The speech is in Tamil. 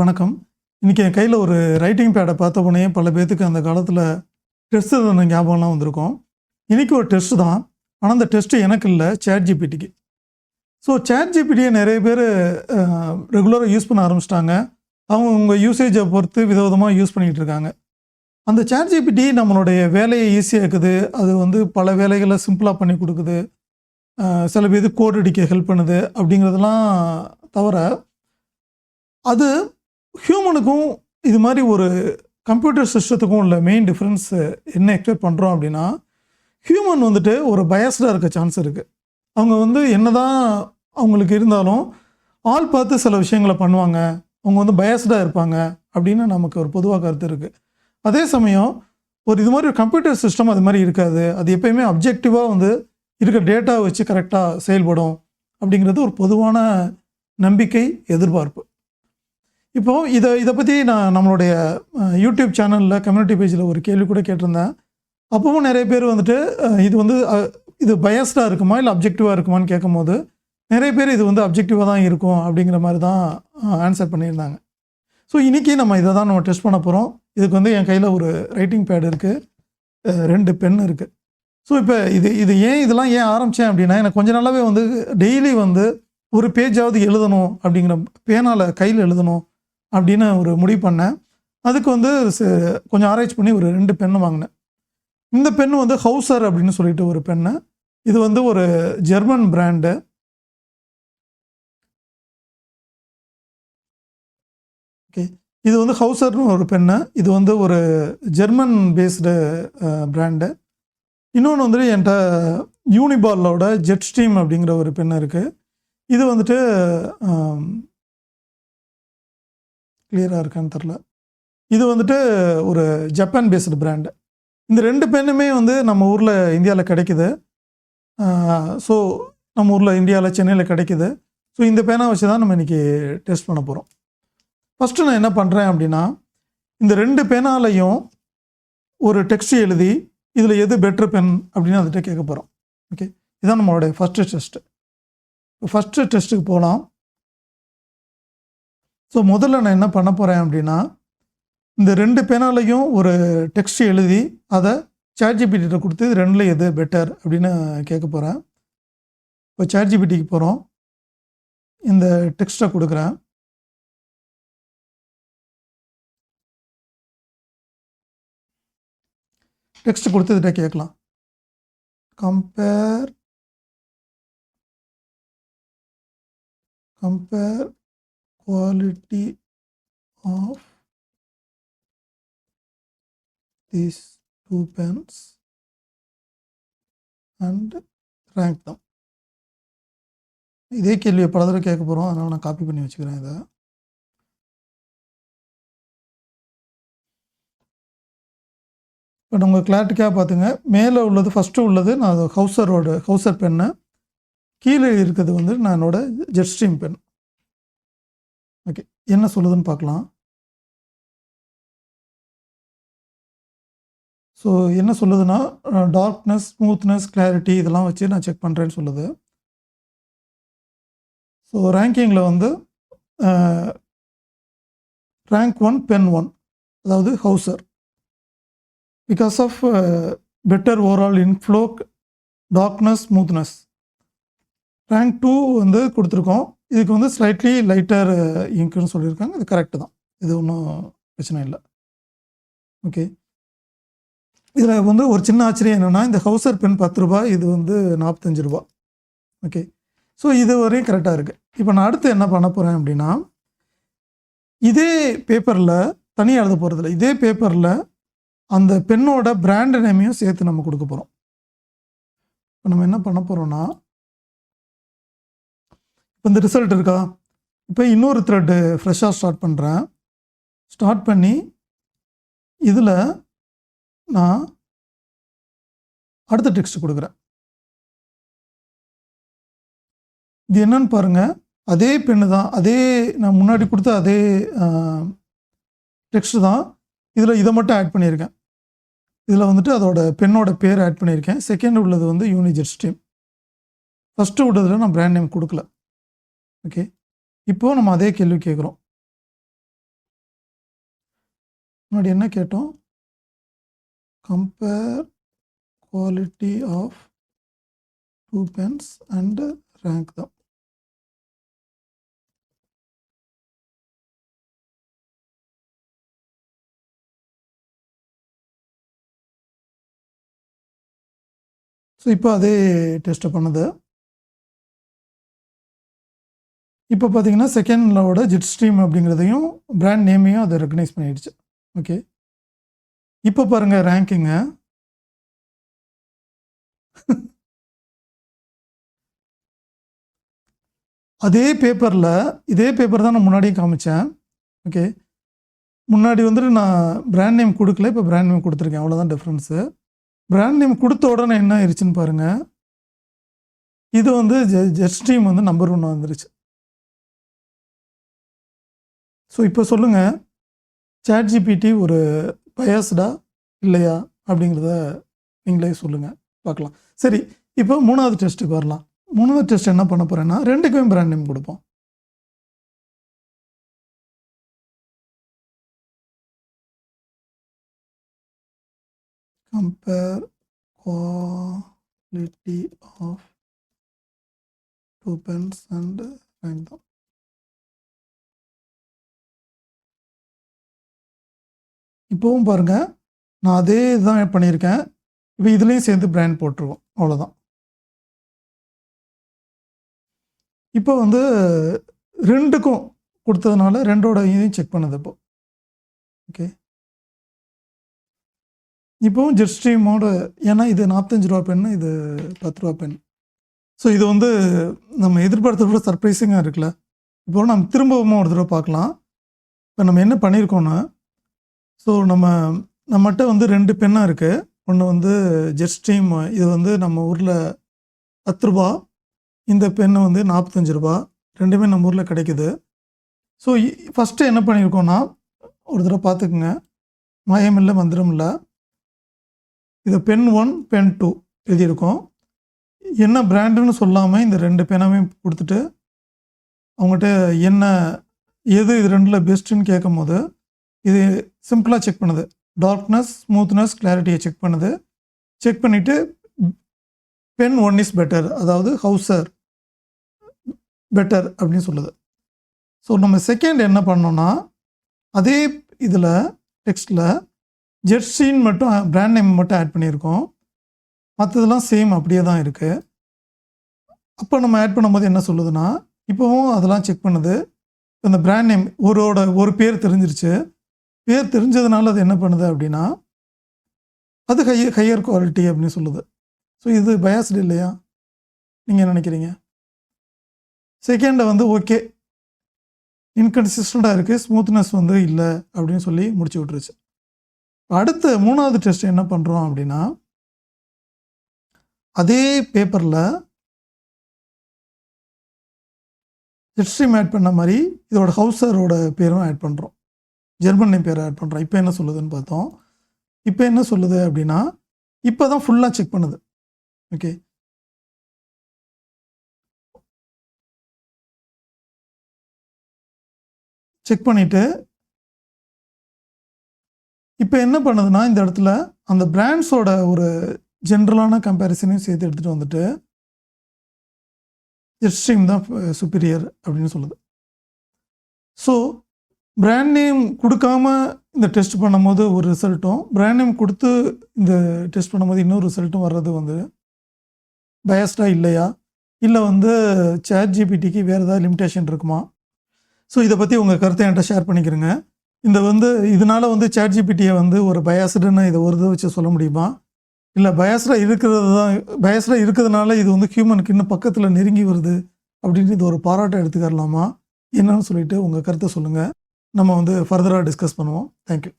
வணக்கம். இன்றைக்கி என் கையில் ஒரு ரைட்டிங் பேடை பார்த்த உடனே பல பேர்த்துக்கு அந்த காலத்தில் டெஸ்ட் எழுதின ஞாபகம்லாம் வந்திருக்கும். இன்றைக்கி ஒரு டெஸ்ட் தான். ஆனால் அந்த டெஸ்ட்டு எனக்கு இல்லை சேட் ஜிபிடிக்கு ஸோ சேட் ஜிபிடியை நிறைய பேர் ரெகுலராக யூஸ் பண்ண ஆரம்பிச்சிட்டாங்க. அவங்க உங்கள் யூசேஜை பொறுத்து விதவிதமாக யூஸ் பண்ணிகிட்டு இருக்காங்க. அந்த சேட் ஜிபிடி நம்மளுடைய வேலையை ஈஸியாக இருக்குது அது வந்து பல வேலைகளை சிம்பிளாக பண்ணி கொடுக்குது. சில பேர் கோட் அடிக்க ஹெல்ப் பண்ணுது அப்படிங்கிறதெல்லாம் தவிர அது ஹியூமனுக்கும் இது மாதிரி ஒரு கம்ப்யூட்டர் சிஸ்டத்துக்கும் உள்ள மெயின் டிஃப்ரென்ஸ் என்ன எக்ஸ்பெக்ட் பண்ணுறோம் அப்படின்னா ஹியூமன் வந்துட்டு ஒரு பயஸ்டாக இருக்க சான்ஸ் இருக்குது அவங்க வந்து என்னதான் அவங்களுக்கு இருந்தாலும் ஆள் பார்த்து சில விஷயங்களை பண்ணுவாங்க. அவங்க வந்து பயஸ்டாக இருப்பாங்க அப்படின்னு நமக்கு ஒரு பொதுவாக கருத்து இருக்குது அதே சமயம் ஒரு இது மாதிரி ஒரு கம்ப்யூட்டர் சிஸ்டம் அது மாதிரி இருக்காது. அது எப்பயுமே அப்ஜெக்டிவாக வந்து இருக்கிற டேட்டா வச்சு கரெக்டாக செயல்படும் அப்படிங்கிறது ஒரு பொதுவான நம்பிக்கை எதிர்பார்ப்பு. இப்போ இதை இதை பற்றி நான் நம்மளுடைய யூடியூப் சேனலில் கம்யூனிட்டி பேஜில் ஒரு கேள்வி கூட கேட்டிருந்தேன். அப்பவும் நிறைய பேர் வந்துட்டு இது வந்து இது பயஸ்டாக இருக்குமா இல்லை அப்ஜெக்டிவாக இருக்குமான்னு கேட்கும்போது நிறைய பேர் இது வந்து அப்ஜெக்டிவாக தான் இருக்கும் அப்படிங்கிற மாதிரி தான் ஆன்சர் பண்ணியிருந்தாங்க. ஸோ இன்றைக்கி நம்ம இதை தான் நம்ம டெஸ்ட் பண்ண போகிறோம் இதுக்கு வந்து என் கையில் ஒரு ரைட்டிங் பேடு இருக்குது ரெண்டு பென் இருக்குது ஸோ இப்போ இது இது ஏன் இதெல்லாம் ஏன் ஆரம்பித்தேன் அப்படின்னா எனக்கு கொஞ்ச நாளாகவே வந்து டெய்லி வந்து ஒரு பேஜாவது எழுதணும் அப்படிங்கிற பேனால் கையில் எழுதணும். அப்படின்னு ஒரு முடிவு பண்ணேன். அதுக்கு வந்து ச- கொஞ்சம் ஆராய்ச்சி பண்ணி ஒரு ரெண்டு பெண்ணு வாங்கினேன். இந்த பென்னு வந்து ஹவுசர் அப்படின்னு சொல்லிட்டு ஒரு பெண்ணு இது வந்து ஒரு ஜெர்மன் பிராண்டு ஓகே. இது வந்து ஹவுசர்னு ஒரு பெண்ணு இது வந்து ஒரு ஜெர்மன் பேஸ்டு பிராண்டு இன்னொன்று வந்துட்டு என்கிட்ட யூனிபாலோட ஜெட் ஸ்ட்ரீம் அப்படிங்கிற ஒரு பெண் இருக்குது இது வந்துட்டு கிளியராக இருக்கான்னு தெரில இது வந்துட்டு ஒரு ஜப்பான் பேஸ்டு பிராண்டு இந்த ரெண்டு பெண்ணுமே வந்து நம்ம ஊரில் இந்தியாவில் கிடைக்குது. ஸோ நம்ம ஊரில் இந்தியாவில் சென்னையில் கிடைக்குது. ஸோ இந்த பேனை வச்சு தான் நம்ம இன்றைக்கி டெஸ்ட் பண்ண போகிறோம் ஃபஸ்ட்டு நான் என்ன பண்ணுறேன் அப்படின்னா இந்த ரெண்டு பேனாலையும் ஒரு டெக்ஸ்ட் எழுதி இதில் எது பெட்ரு பென் அப்படின்னு அதுகிட்ட கேட்க போகிறோம் ஓகே இதுதான் நம்மளுடைய ஃபஸ்ட்டு டெஸ்ட்டு ஃபஸ்ட்டு டெஸ்ட்டுக்கு போகலாம் ஸோ முதல்ல நான் என்ன பண்ண போகிறேன் அப்படின்னா இந்த ரெண்டு பேனாலையும் ஒரு டெக்ஸ்ட் எழுதி அதை சாட்ஜிபிட்டிகிட்ட கொடுத்து இது ரெண்டில் எது பெட்டர் அப்படின்னு கேட்க போகிறேன் இப்போ சாட்ஜிபிட்டிக்கு போகிறோம் இந்த டெக்ஸ்ட்டை கொடுக்குறேன். டெக்ஸ்ட் கொடுத்து இதிட்ட கேட்கலாம். Compare compare quality of these two pens and rank them. இதே கேள்வியை பல தடவை கேட்க போகிறோம் அதனால் நான் காப்பி பண்ணி வச்சுக்கிறேன் இதை. இப்போ உங்கள் கிளாரிட்டிக்காக பார்த்துங்க. மேலே உள்ளது ஃபஸ்ட்டு உள்ளது நான் ஹவுசரோட ஹவுசர் பென்னு கீழே இருக்கிறது வந்து நான் என்னோடய ஜெட் ஸ்ட்ரீம் பென் ஓகே என்ன சொல்லுதுன்னு பார்க்கலாம். ஸோ என்ன சொல்லுதுன்னா டார்க்னஸ் ஸ்மூத்னஸ் கிளாரிட்டி இதெல்லாம் வச்சு நான் செக் பண்ணுறேன்னு சொல்லுது. ஸோ ரேங்கிங்கில் வந்து ரேங்க் ஒன் பென் ஒன் அதாவது Hauser because of better overall ink flow darkness smoothness rank two வந்து கொடுத்துருக்கோம். இதுக்கு வந்து ஸ்லைட்லி லைட்டர் இங்க்குன்னு சொல்லியிருக்காங்க. இது கரெக்டு தான். இது ஒன்றும் பிரச்சனை இல்லை. ஓகே இதில் வந்து ஒரு சின்ன ஆச்சரியம் என்னென்னா இந்த ஹவுசர் பென் பத்து ரூபாய் இது வந்து நாற்பத்தஞ்சு ரூபா ஓகே ஸோ இது வரையும் கரெக்டாக இருக்குது இப்போ நான் அடுத்து என்ன பண்ண போகிறேன் அப்படின்னா இதே பேப்பரில் தனியாக எழுத போகிறதில்ல இதே பேப்பரில் அந்த பெண்ணோட பிராண்ட் நேமையும் சேர்த்து நம்ம கொடுக்க போகிறோம் இப்போ நம்ம என்ன பண்ண போகிறோம்னா இப்போ இந்த ரிசல்ட் இருக்கா? இப்போ இன்னொரு த்ரெட்டு ஃப்ரெஷ்ஷாக ஸ்டார்ட் பண்ணுறேன் ஸ்டார்ட் பண்ணி இதில் நான் அடுத்த டெக்ஸ்ட் கொடுக்குறேன். இது என்னன்னு பாருங்கள் அதே பெண்ணு தான். அதே நான் முன்னாடி கொடுத்த அதே டெக்ஸ்ட் தான். இதில் இதை மட்டும் ஆட் பண்ணியிருக்கேன். இதில் வந்துட்டு அதோட பெண்ணோட பேர் ஆட் பண்ணியிருக்கேன். செகண்ட் உள்ளது வந்து யூனிஜெட் ஸ்ட்ரீம் ஃபஸ்ட்டு உள்ளதில் நான் பிராண்ட் நேம் கொடுக்கல. ஓகே இப்போது நம்ம அதே கேள்வி கேட்குறோம். முன்னாடி என்ன கேட்டோம்? Compare quality of two pens and rank தான் ஸோ இப்போ அதே டெஸ்ட்டை பண்ணுது. இப்போ பார்த்தீங்கன்னா செகண்ட்லோட ஜிட் ஸ்ட்ரீம் அப்படிங்கிறதையும் பிராண்ட் நேமையும் அதை ரெக்கனைஸ் பண்ணிடுச்சு. ஓகே இப்போ பாருங்கள் ரேங்கிங்க அதே பேப்பரில் இதே பேப்பர் தான் நான் முன்னாடியும் காமிச்சேன். ஓகே முன்னாடி வந்துட்டு நான் பிராண்ட் நேம் கொடுக்கல இப்போ பிராண்ட் நேம் கொடுத்துருக்கேன். அவ்வளோதான் டிஃப்ரென்ஸு பிராண்ட் நேம் கொடுத்த உடனே என்ன ஆயிடுச்சுன்னு பாருங்கள் இது வந்து ஜெட் ஸ்ட்ரீம் வந்து நம்பர் ஒன்று வந்துருச்சு. ஸோ இப்போ சொல்லுங்கள் சேட் ஜிபிடி ஒரு பயாஸ்டா இல்லையா அப்படிங்கிறத நீங்களே சொல்லுங்கள் பார்க்கலாம். சரி இப்போ மூணாவது டெஸ்ட்டுக்கு வரலாம். மூணாவது டெஸ்ட் என்ன பண்ண போகிறேன்னா ரெண்டுக்குமே பிராண்ட் நேம் கொடுப்போம். Compare quality of two pens and rank them. இப்போவும் பாருங்கள் நான் அதே தான் பண்ணியிருக்கேன். இப்போ இதுலேயும் சேர்ந்து பிராண்ட் போட்டுருவோம். அவ்வளோதான் இப்போ வந்து ரெண்டுக்கும் கொடுத்ததுனால ரெண்டோட இதையும் செக் பண்ணுது இப்போ. ஓகே இப்போவும் ஜெட் ஸ்ட்ரீமோட ஏன்னா இது நாற்பத்தஞ்சு ரூபா பென் இது பத்து ரூபா பென் ஸோ இது வந்து நம்ம எதிர்பார்த்தத விட சர்ப்ரைசிங்காக இருக்குல்ல. இப்போ நம்ம திரும்பவும் ஒரு தடவை பார்க்கலாம். இப்போ நம்ம என்ன பண்ணியிருக்கோன்னா ஸோ நம்ம நம்மகிட்ட வந்து ரெண்டு பென்னாக இருக்குது ஒன்று வந்து ஜெட் ஸ்ட்ரீம் இது வந்து நம்ம ஊரில் பத்து ரூபா இந்த பென்னு வந்து நாற்பத்தஞ்சு ரூபா. ரெண்டுமே நம்ம ஊரில் கிடைக்குது. ஸோ ஃபஸ்ட்டு என்ன பண்ணியிருக்கோன்னா ஒரு தடவை பார்த்துக்குங்க மாயம் இல்லை மந்திரம் இல்லை இது பென் ஒன் பென் டூ எழுதியிருக்கோம். என்ன பிராண்டுன்னு சொல்லாமல் இந்த ரெண்டு பெனாமே கொடுத்துட்டு அவங்ககிட்ட என்ன எது இது ரெண்டில் பெஸ்ட்டுன்னு கேட்கும் போது இது சிம்பிளாக செக் பண்ணுது. டார்க்னஸ் ஸ்மூத்னஸ் கிளாரிட்டியை செக் பண்ணுது. செக் பண்ணிவிட்டு பென் ஒன் இஸ் பெட்டர் அதாவது ஹவுசர் பெட்டர் அப்படின்னு சொல்லுது. ஸோ நம்ம செகண்ட் என்ன பண்ணோன்னா அதே இதில் டெக்ஸ்ட்டில் ஜெர்சின்னு மட்டும் பிராண்ட் நேம் மட்டும் ஆட் பண்ணியிருக்கோம். மற்றதெல்லாம் சேம் அப்படியே தான் இருக்குது அப்போ நம்ம ஆட் பண்ணும்போது என்ன சொல்லுதுன்னா இப்போவும் அதெல்லாம் செக் பண்ணுது. இந்த பிராண்ட் நேம் ஒருவோட ஒரு பேர் தெரிஞ்சிருச்சு. பேர் தெரிஞ்சதுனால அது என்ன பண்ணுது அப்படின்னா அது ஹையர் ஹையர் குவாலிட்டி அப்படின்னு சொல்லுது. ஸோ இது பயாஸ்டு இல்லையா? நீங்கள் நினைக்கிறீங்க? செகண்டை வந்து ஓகே இன்கன்சிஸ்டண்ட்டாக இருக்குது ஸ்மூத்னஸ் வந்து இல்லை அப்படின்னு சொல்லி முடிச்சு விட்டுருச்சு. அடுத்த மூணாவது டெஸ்ட் என்ன பண்ணுறோம் அப்படின்னா அதே பேப்பரில் ஜெட்ஸ்ட்ரீம் ஆட் பண்ண மாதிரி இதோட ஹவுசரோட பேரும் ஆட் பண்ணுறோம் ஜெர்மன் நேம் பேரை ஆட் பண்ணுறோம் இப்போ என்ன சொல்லுதுன்னு பார்த்தோம். இப்போ என்ன சொல்லுது அப்படின்னா இப்போ தான் ஃபுல்லாக செக் பண்ணுது. ஓகே செக் பண்ணிவிட்டு இப்போ என்ன பண்ணுதுன்னா இந்த இடத்துல அந்த பிராண்ட்ஸோட ஒரு ஜென்ரலான கம்பேரிசனையும் சேர்த்து எடுத்துகிட்டு வந்துட்டு ஜெட் தான் சுப்பீரியர் அப்படின்னு சொல்லுது. ஸோ பிராண்ட் நேம் கொடுக்காம இந்த டெஸ்ட் பண்ணும்போது ஒரு ரிசல்ட்டும் பிராண்ட் நேம் கொடுத்து இந்த டெஸ்ட் பண்ணும்போது இன்னொரு ரிசல்ட்டும் வர்றது வந்து பயஸ்டாக இல்லையா? இல்லை வந்து சேட் ஜிபிடிக்கு வேறு ஏதாவது லிமிடேஷன் இருக்குமா? ஸோ இதை பற்றி உங்கள் கருத்தை என்கிட்ட ஷேர் பண்ணிக்கிறேங்க. இந்த வந்து இதனால் வந்து சேட் ஜிபிடியை வந்து ஒரு பயாஸ்டுன்னு இதை ஒரு இதை வச்சு சொல்ல முடியுமா? இல்லை பயஸ்டாக இருக்கிறது தான் பயஸ்டாக இருக்கிறதுனால இது வந்து ஹியூமனுக்கு இன்னும் பக்கத்தில் நெருங்கி வருது அப்படின்னு இது ஒரு பாராட்டம் எடுத்துக்கரலாமா? என்னன்னு சொல்லிட்டு உங்கள் கருத்தை சொல்லுங்கள் நம்ம வந்து ஃபர்தராக டிஸ்கஸ் பண்ணுவோம். தேங்க்யூ